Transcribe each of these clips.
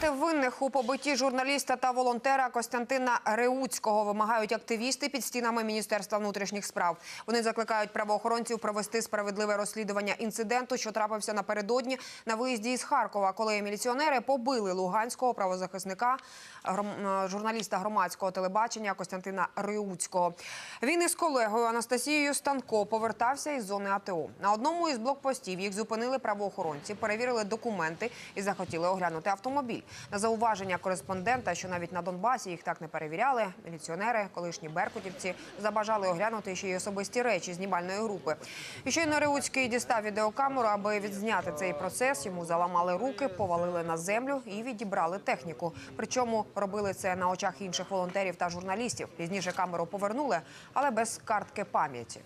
Покарати винних у побитті журналіста та волонтера Костянтина Реуцького вимагають активісти під стінами Міністерства внутрішніх справ. Вони закликають правоохоронців провести справедливе розслідування інциденту, що трапився напередодні на виїзді із Харкова, коли міліціонери побили луганського правозахисника, е, журналіста громадського телебачення Костянтина Реуцького. Він із колегою Анастасією Станко повертався із зони АТО. На одному із блокпостів їх зупинили правоохоронці, перевірили документи і захотіли оглянути автомобіль. На зауваження кореспондента, що навіть на Донбасі їх так не перевіряли, міліціонери, колишні беркутівці, забажали оглянути ще й особисті речі знімальної групи. І щойно Реуцький дістав відеокамеру, аби відзняти цей процес. Йому заламали руки, повалили на землю і відібрали техніку. Причому робили це на очах інших волонтерів та журналістів. Пізніше камеру повернули, але без картки пам'яті.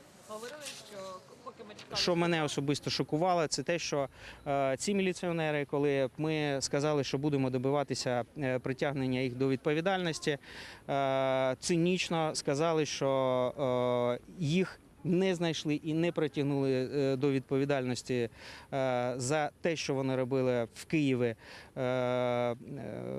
Що мене особисто шокувало, це те, що е, ці міліціонери, коли ми сказали, що будемо добиватися е, притягнення їх до відповідальності, е, цинічно сказали, що їх не знайшли і не притягнули е, до відповідальності е, за те, що вони робили в Києві е,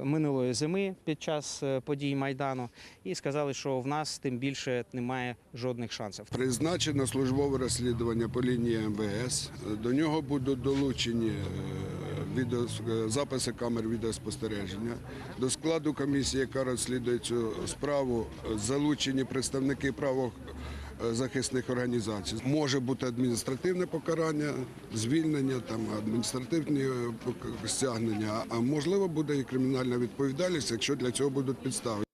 минулої зими під час подій Майдану, і сказали, що в нас тим більше немає жодних шансів. Призначено службове розслідування по лінії МВС. До нього будуть долучені записи камер відеоспостереження. До складу комісії, яка розслідує цю справу, залучені представники правозахисних організацій. Може бути адміністративне покарання, звільнення, там адміністративні е, стягнення, а можливо буде і кримінальна відповідальність, якщо для цього будуть підстави.